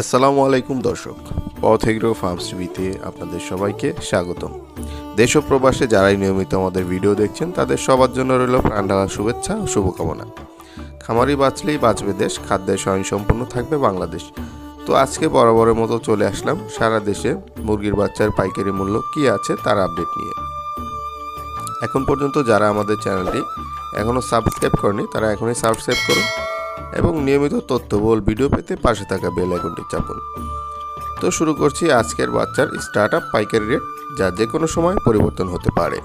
আসসালামু আলাইকুম দর্শক, পথ এগ্রো ফার্মস টিভিতে আপনাদের সবাইকে স্বাগতম। দেশ ও প্রবাসে যারাই নিয়মিত আমাদের ভিডিও দেখছেন, তাদের সবার জন্য রইল প্রাণঢালা শুভেচ্ছা ও শুভকামনা। খামারি বাঁচলেই বাঁচবে দেশ, খাদ্যে স্বয়ংসম্পূর্ণ থাকবে বাংলাদেশ। তো আজকে বরাবরের মতো চলে আসলাম সারা দেশে মুরগির বাচ্চার পাইকারি মূল্য কী আছে তার আপডেট নিয়ে। এখন পর্যন্ত যারা আমাদের চ্যানেলটি এখনও সাবস্ক্রাইব করেনি তারা এখনই সাবস্ক্রাইব করুন। এবং নিয়মিত তথ্যবহুল ভিডিও পেতে পাশে থাকা বেল আইকনটি চাপুন। তো শুরু করছি আজকের বাচ্চার স্টার্ট আপ পাইকারি রেট, যা যে কোনো সময় পরিবর্তন হতে পারে।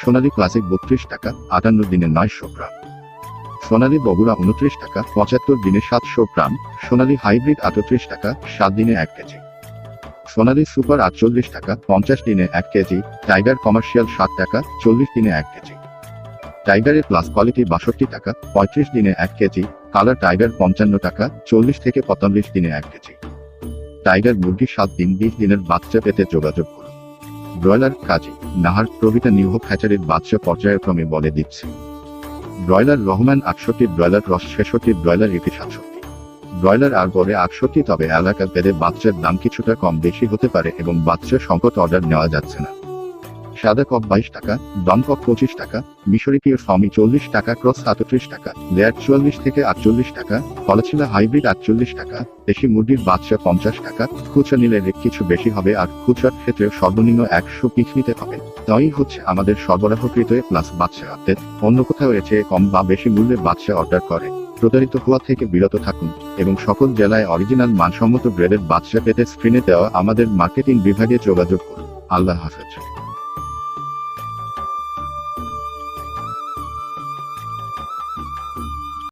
সোনালী ক্লাসিক বত্রিশ টাকা, আটান্ন দিনে নয়শো গ্রাম। সোনালী বগুড়া উনত্রিশ টাকা, পঁচাত্তর দিনে সাতশো গ্রাম। সোনালী হাইব্রিড আটত্রিশ টাকা, সাত দিনে এক কেজি। সোনালী সুপার আটচল্লিশ টাকা, পঞ্চাশ দিনে এক কেজি। টাইগার কমার্শিয়াল সাত টাকা, চল্লিশ দিনে এক কেজি। টাইগারের প্লাস কোয়ালিটি বাষট্টি টাকা, পঁয়ত্রিশ দিনে এক কেজি কালার টাইগার পঞ্চান্ন টাকা, চল্লিশ থেকে পঁয়তাল্লিশ দিনে এক কেজি। টাইগার মুরগি সাত দিন, বিশ দিনের বাচ্চা পেতে যোগাযোগ করুন। ব্রয়লার কাজী, নাহার প্রভৃতা নিউহ ফ্যাচারির বাচ্চা পর্যায়ক্রমে বলে দিচ্ছে। ব্রয়লার রহমান আটষট্টি ব্রয়লার রস ছেষট্টি ব্রয়লার এটি সাতষট্টি। ব্রয়লার আর গড়ে আটষট্টি, তবে এলাকা ভেদে বাচ্চার দাম কিছুটা কম বেশি হতে পারে এবং বাচ্চা সংকট অর্ডার নেওয়া যাচ্ছে না। সাদা কপ বাইশ টাকা, দম কপ পঁচিশ টাকা, মিশরি পিওর ফমি চল্লিশ টাকা, ক্রস আটত্রিশ টাকা, লেয়ার চুয়াল্লিশ থেকে আটচল্লিশ টাকা কলাছিলা হাইব্রিড আটচল্লিশ টাকা, দেশি মুরগির বাচ্চা পঞ্চাশ টাকা, খুচরা নিলে রেট কিছু বেশি হবে আর খুচরার ক্ষেত্রে সর্বনিম্ন একশো পিস নিতে হবে। তাই হচ্ছে আমাদের সরবরাহকৃত প্লাস বাচ্চা আপডেট। অন্য কোথাও চেয়ে কম বা বেশি মূল্যে বাচ্চা অর্ডার করে। প্রতারিত হওয়া থেকে বিরত থাকুন এবং সকল জেলায় অরিজিনাল মানসম্মত গ্রেডের বাচ্চা পেতে স্ক্রিনে দেওয়া আমাদের মার্কেটিং বিভাগে যোগাযোগ করুন। আল্লাহ হাফেজ।